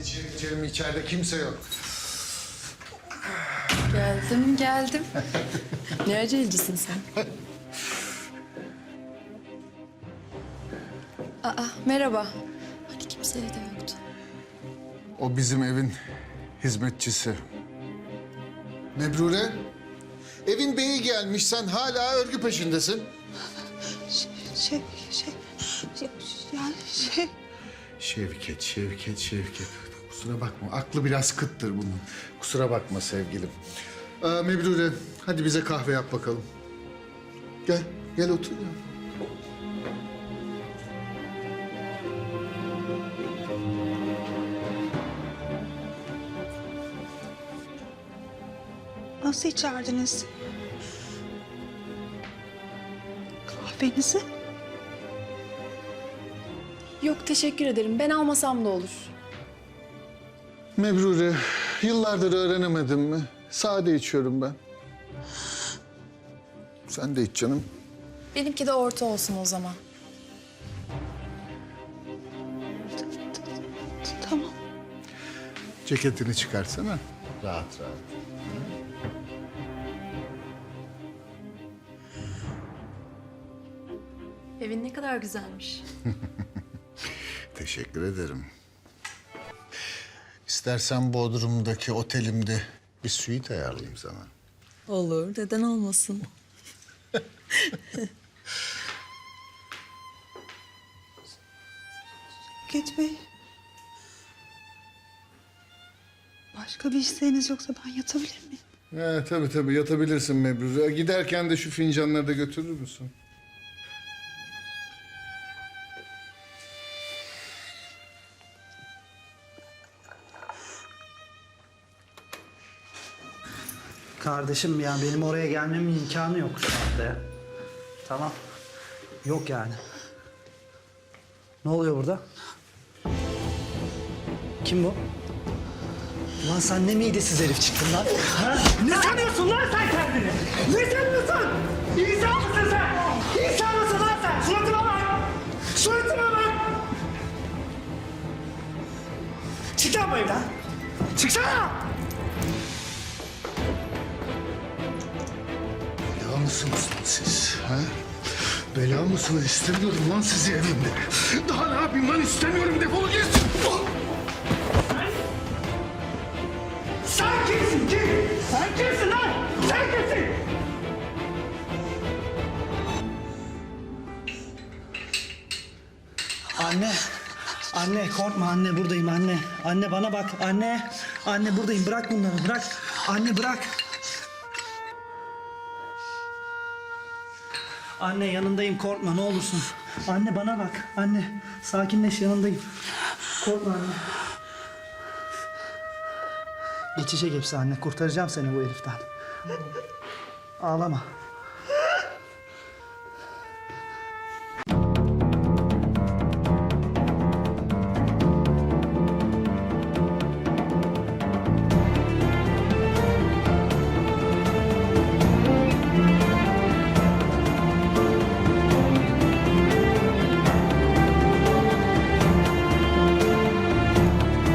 içeri geçelim içeride kimse yok. Geldim, geldim. ne acelecisin sen? Aa, merhaba. Hani kimse evde yoktu. O bizim evin hizmetçisi. Mebrure, evin beyi gelmiş sen hala örgü peşindesin. Şey, şey, şey, yani şey... Şevket, Şevket, Şevket. Kusura bakma, aklı biraz kıttır bunun. Kusura bakma sevgilim. Ee, Mebrure, hadi bize kahve yap bakalım. Gel, gel otur. ya. Nasıl içerdiniz? Kahvenizi? Yok, teşekkür ederim. Ben almasam da olur. Mebrure, yıllardır öğrenemedim mi? Sade içiyorum ben. Sen de iç canım. Benimki de orta olsun o zaman. Tamam. Ceketini çıkarsana. Rahat rahat. Evin ne kadar güzelmiş. Teşekkür ederim. İstersen Bodrum'daki otelimde bir suite ayarlayayım sana. Olur, neden olmasın? Şevket Bey. Başka bir isteğiniz yoksa ben yatabilir miyim? He, tabii tabii yatabilirsin Mebrure. Giderken de şu fincanları da götürür müsün? Kardeşim yani benim oraya gelmemin imkanı yok şu anda ya. Tamam. Yok yani. Ne oluyor burada? Kim bu? Lan sen ne midesiz herif çıktın lan? Ha? Ne sanıyorsun lan sen kendini? Ne sanıyorsun? İnsan mısın sen? İnsan mısın lan sen? Suratıma bak! Suratıma bak! Çık lan bu evden! Çıksana! Mısınız lan siz? Ha? Bela mısınız? İstemiyorum lan sizi evimde. Daha ne yapayım lan? İstemiyorum. Defolu git. Kim? Sen kimsin lan? Sen? Anne. Anne korkma anne buradayım anne. Anne bana bak anne. Anne buradayım bırak bunları bırak. Anne bırak. Anne yanındayım korkma ne olursun. Anne bana bak anne. Sakinleş yanındayım. Korkma anne. Geçecek hepsi anne. Kurtaracağım seni bu heriften. Ağlama.